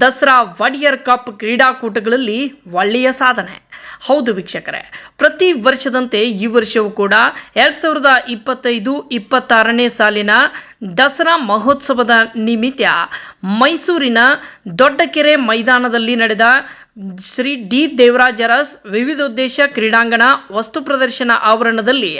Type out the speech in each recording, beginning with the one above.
Dasara ವಾಡಿಯರ್ cup ಕ್ರೀಡಾಕೂಟಗಳಲ್ಲಿ ಒಳ್ಳೆಯ ಸಾಧನೆ. ಹೌದು ವೀಕ್ಷಕರೇ, ಪ್ರತಿ ವರ್ಷದಂತೆ ಈ ವರ್ಷವೂ ಕೂಡ ಎರಡ್ ಸಾವಿರದ ಇಪ್ಪತ್ತೈದು, ಇಪ್ಪತ್ತಾರನೇ ಸಾಲಿನ ದಸರಾ ಮಹೋತ್ಸವದ ನಿಮಿತ್ತ ಮೈಸೂರಿನ ದೊಡ್ಡಕೆರೆ ಮೈದಾನದಲ್ಲಿ ನಡೆದ ಶ್ರೀ ಡಿ ದೇವರಾಜ ವಿವಿಧ ವಿವಿಧೋದ್ದೇಶ ಕ್ರೀಡಾಂಗಣ ವಸ್ತು ಪ್ರದರ್ಶನ ಆವರಣದಲ್ಲಿ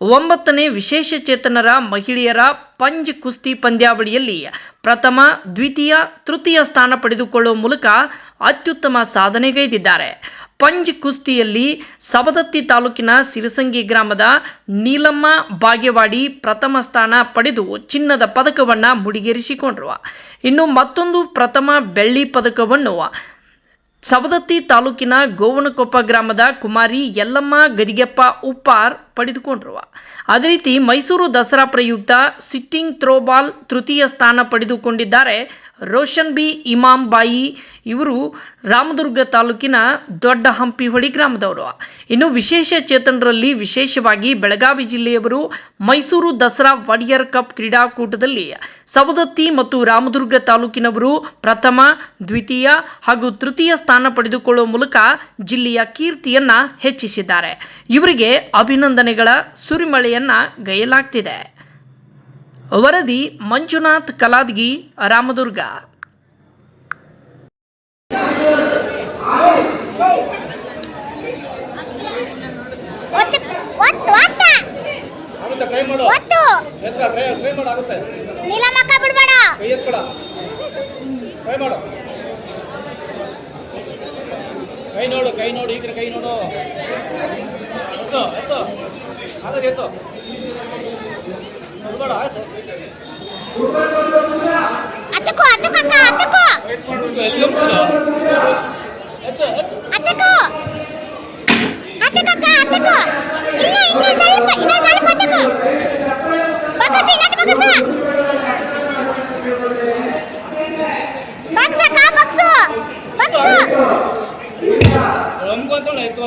ಒಂಬತ್ತನೇ ವಿಶೇಷ ಚೇತನರ ಮಹಿಳೆಯರ ಪಂಜ್ ಕುಸ್ತಿ ಪಂದ್ಯಾವಳಿಯಲ್ಲಿ ಪ್ರಥಮ, ದ್ವಿತೀಯ, ತೃತೀಯ ಸ್ಥಾನ ಪಡೆದುಕೊಳ್ಳುವ ಮೂಲಕ ಅತ್ಯುತ್ತಮ ಸಾಧನೆಗೈದಿದ್ದಾರೆ. ಪಂಜ್ ಕುಸ್ತಿಯಲ್ಲಿ ಸವದತ್ತಿ ತಾಲೂಕಿನ ಸಿರಸಂಗಿ ಗ್ರಾಮದ ನೀಲಮ್ಮ ಬಾಗೇವಾಡಿ ಪ್ರಥಮ ಸ್ಥಾನ ಪಡೆದು ಚಿನ್ನದ ಪದಕವನ್ನು ಮುಡಿಗೇರಿಸಿಕೊಂಡ್ರು. ಇನ್ನು ಮತ್ತೊಂದು ಪ್ರಥಮ ಬೆಳ್ಳಿ ಪದಕವನ್ನು ಸವದತ್ತಿ ತಾಲೂಕಿನ ಗೋವನಕೊಪ್ಪ ಗ್ರಾಮದ ಕುಮಾರಿ ಯಲ್ಲಮ್ಮ ಗದಿಗೆಪ್ಪ ಉಪ್ಪಾರ್ ಪಡೆದುಕೊಂಡ್ರು ಅದೇ ರೀತಿ ಮೈಸೂರು ದಸರಾ ಪ್ರಯುಕ್ತ ಸಿಟ್ಟಿಂಗ್ ಥ್ರೋಬಾಲ್ ತೃತೀಯ ಸ್ಥಾನ ಪಡೆದುಕೊಂಡಿದ್ದಾರೆ ರೋಷನ್ ಬಿ. ಇಮಾಮ್ ಬಾಯಿ. ಇವರು ರಾಮದುರ್ಗ ತಾಲೂಕಿನ ದೊಡ್ಡ ಹಂಪಿಹೊಳಿ ಗ್ರಾಮದವರು. ಇನ್ನು ವಿಶೇಷ ಚೇತನರಲ್ಲಿ ವಿಶೇಷವಾಗಿ ಬೆಳಗಾವಿ ಜಿಲ್ಲೆಯವರು ಮೈಸೂರು ದಸರಾ ವಡಿಯರ್ ಕಪ್ ಕ್ರೀಡಾಕೂಟದಲ್ಲಿ ಸವದತ್ತಿ ಮತ್ತು ರಾಮದುರ್ಗ ತಾಲೂಕಿನವರು ಪ್ರಥಮ, ದ್ವಿತೀಯ ಹಾಗೂ ತೃತೀಯ ಸ್ಥಾನ ಪಡೆದುಕೊಳ್ಳುವ ಮೂಲಕ ಜಿಲ್ಲೆಯ ಕೀರ್ತಿಯನ್ನ ಹೆಚ್ಚಿಸಿದ್ದಾರೆ. ಇವರಿಗೆ ಅಭಿನಂದನೆಗಳ ಸುರಿಮಳೆಯನ್ನ ಗೈಯಲಾಗ್ತಿದೆ ವರದಿ ಮಂಜುನಾಥ್ ಕಲಾದ್ಗಿ ರಾಮದುರ್ಗ ಕೈ ನೋಡು ಕೈ ನೋಡು ಈಗ ಕೈ ನೋಡು ಎತ್ತು ಎತ್ತು. ಹಾಗಾದ್ರೆ ಎತ್ತು. ನೋಡ್ಬೇಡ ಆಯ್ತು. ಅತ್ತಕೋ ಅತ್ತಕೋ ಎಲ್ಲಿ ಎತ್ತು ಎತ್ತು. ಅತ್ತಕೋ ಅತ್ತಕಕ್ಕ ಅತ್ತಕೋ ಇನ್ನ ಇನ್ನ ಸ್ವಲ್ಪ ಇನ್ನ ಸ್ವಲ್ಪ ಅತ್ತಕೋ ಬಗಸಿ ನಟ್ ಬಗಸ ಬಗ್ಸ ಕಾ ಬಗ್ಸು ಬಗ್ಸು ನಮ್ಗೂ ಅಂತ ಎತ್ತು